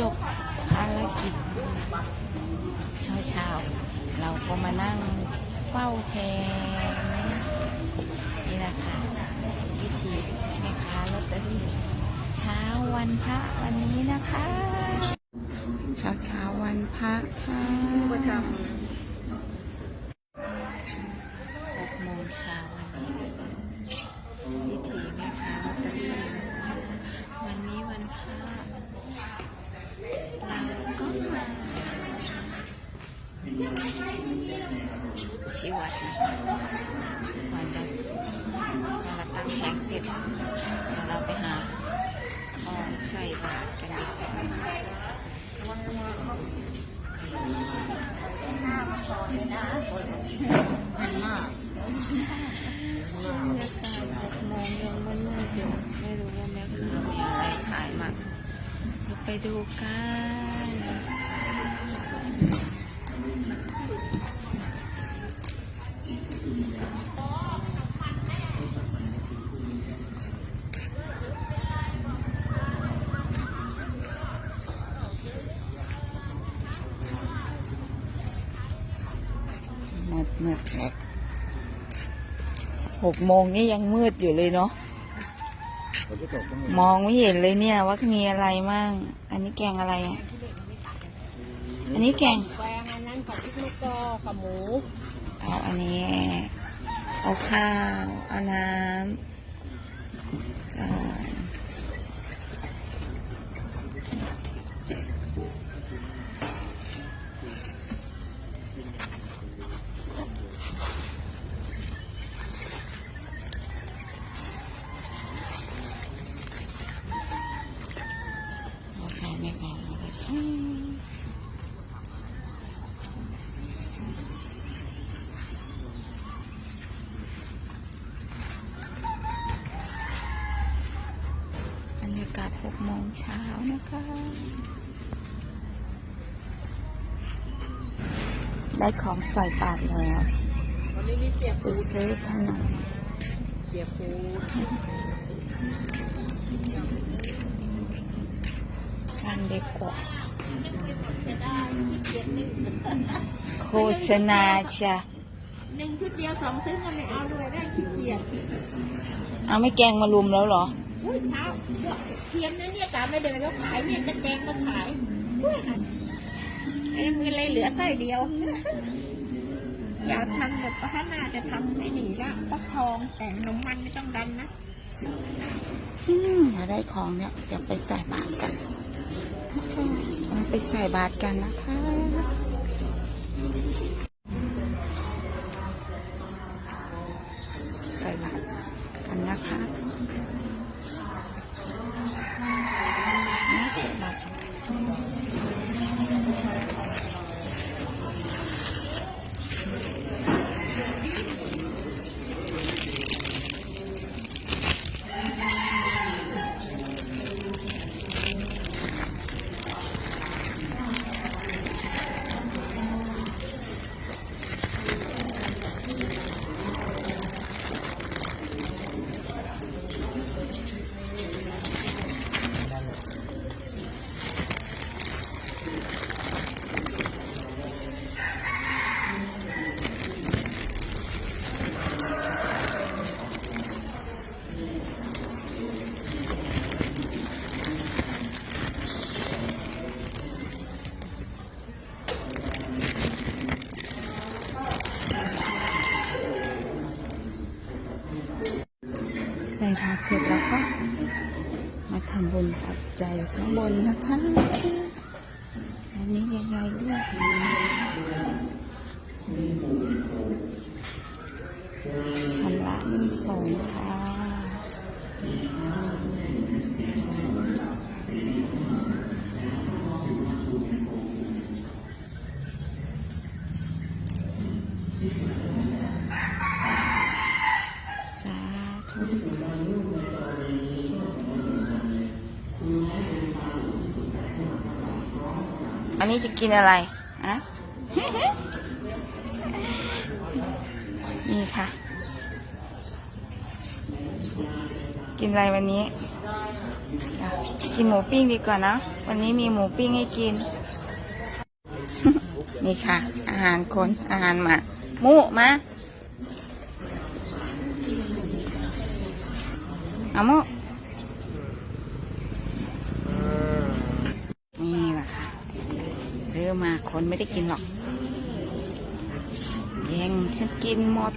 จบภารกิจเช้าเช้าๆเราก็มานั่งเฝ้าแทนนี่นะคะวิธีแม่ค้าลอตเตอรี่เช้าวันพระวันนี้นะคะ เช้าเช้าวันพระค่ะ สร็จเดี๋ยวเราไปหาขอใส่บาตรกันดีกว่าบรรยากาศหกโมงยังมืดๆอยู่ไม่รู้ว่าแม่ค้ามีอะไรขายมั่งเดี๋ยวไปดูกัน มืดมืดเลยหกโมงนี่ยังมืดอยู่เลยเนาะมองไม่เห็นเลยเนี่ยว่ามีอะไรมั่งอันนี้แกงอะไรอะอันนี้แกงแกงอันนั้นกับพริกมะกอกกับหมูเอาอันนี้ เอาข้าว เอาน้ำก่อนเอาข้าว ไม่ก่อนแล้วก็ใช่บรรยากาศหกโมงเช้านะคะ ได้ของใส่บาตรแล้ววันนี้มีเสียบไปซื้อขนมเสียบปู สั่งดีกว่า โฆษณาจ้ะหนึ่งชุดเดียวสองซื้อก็ไม่เอาด้วยได้ขี้เกียจเอาไม่แกงมารุมแล้วเหรอ อุ้ยเช้าเทียมนะเนี่ยกาไม่เดินก็ขายเนี่ยจะแดงก็ขายอุ้ยไอ้มีอะไรเหลือใต้เดียว อยากทำแบบพัฒนาจะทำไม่หนีละฟักทองแต่นมมันไม่ต้องดันนะอืมถ้าได้ของเนี่ยจะไปใส่บาตรกัน มาไปใส่บาตรกันนะคะ ใส่บาตรกันนะคะ ใส่บาเสร็จแล้วก็มาทำบุญปัจจัยข้างบนนะคะ อันนี้ยายๆเลือกชำระหนึ่งสองค่ะ นี้จะกินอะไรฮะนี่ค่ะ กินอะไรวันนี้ กินหมูปิ้งดีกว่านะ วันนี้มีหมูปิ้งให้กิน นี่ค่ะ อาหารคนอาหารหมาหมูมาเอาหมูนี่แหละค่ะ ซื้อ มาคนไม่ได้กินหรอกแย่งฉันกินหมด